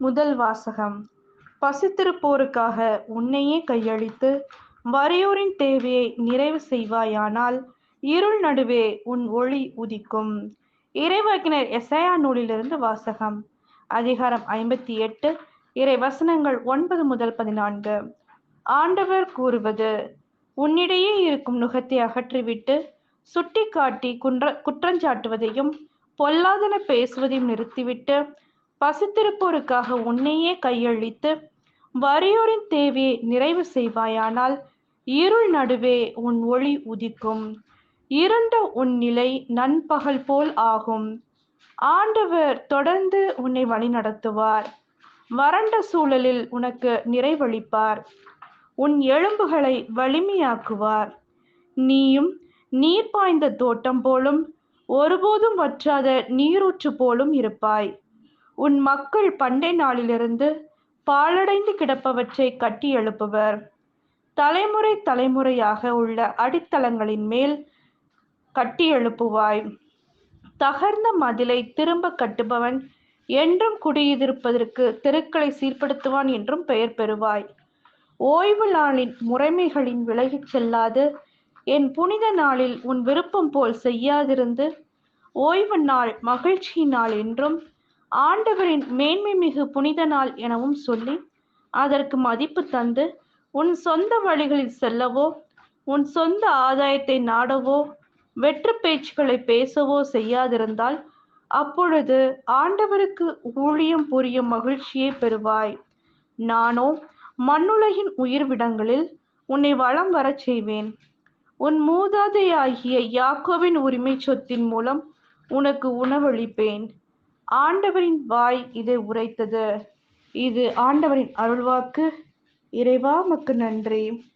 முதல் வாசகம். பசித்திருப்போருக்காக உன்னையே கையளித்து வறியோரின் தேவையை நிறைவு செய்வாயானால் இருள் நடுவே உன் ஒளி உதிக்கும். இறைவாக்கினர் எசையா நூலிலிருந்து வாசகம். அதிகாரம் ஐம்பத்தி எட்டு இறை வசனங்கள் ஒன்பது முதல் பதினான்கு. ஆண்டவர் கூறுவது உன்னிடையே இருக்கும் நுகத்தை அகற்றிவிட்டு சுட்டி காட்டி குன்ற குற்றஞ்சாட்டுவதையும் பொல்லாதன பேசுவதையும் நிறுத்திவிட்டு பசித்திருப்போருக்காக உன்னையே கையளித்து வறியோரின் தேவையை நிறைவு செய்வாயானால் இருள் நடுவே உன் ஒளி உதிக்கும். இருண்ட உன் நிலை நண்பகல் போல் ஆகும். ஆண்டவர் தொடர்ந்து உன்னை வழிநடத்துவார். வறண்ட சூழலில் உனக்கு நிறைவளிப்பார். உன் எலும்புகளை வலிமையாக்குவார். நீயும் நீர் பாய்ந்த தோட்டம் போலும் ஒருபோதும் வற்றாத நீரூற்று போலும் இருப்பாய். உன் மக்கள் பண்டை நாளிலிருந்து பாழடைந்து கிடப்பவற்றை கட்டி எழுப்புவர். தலைமுறை தலைமுறையாக உள்ள அடித்தளங்களின் மேல் கட்டி எழுப்புவாய். தகர்ந்த மதிலை திரும்ப கட்டுபவன் என்றும் குடியிருப்பதற்கு தெருக்களை சீர்படுத்துவான் என்றும் பெயர் பெறுவாய். ஓய்வு நாளின் முறைமைகளின் விலகிச் செல்லாது. என் புனித நாளில் உன் விருப்பம் போல் செய்யாதிருந்து ஓய்வு நாள் மகிழ்ச்சி நாள் என்றும் ஆண்டவரின் மேன்மை மிகு புனித நாள் எனவும் சொல்லி அதற்கு மதிப்பு தந்து உன் சொந்த வழிகளில் செல்லவோ உன் சொந்த ஆதாயத்தை நாடவோ வெற்று பேச்சுக்களை பேசவோ செய்யாதிருந்தால் அப்பொழுது ஆண்டவருக்கு ஊழியம் புரியும் மகிழ்ச்சியை பெறுவாய். நானோ மண்ணுலகின் உயிர்விடங்களில் உன்னை வளம் வரச் செய்வேன். உன் மூதாதையாகிய யாக்கோவின் உரிமை சொத்தின் மூலம் உனக்கு உணவளிப்பேன். ஆண்டவரின் வாய் இதை உரைத்தது. இது ஆண்டவரின் அருள்வாக்கு. இறைவா மக்கு நன்றி.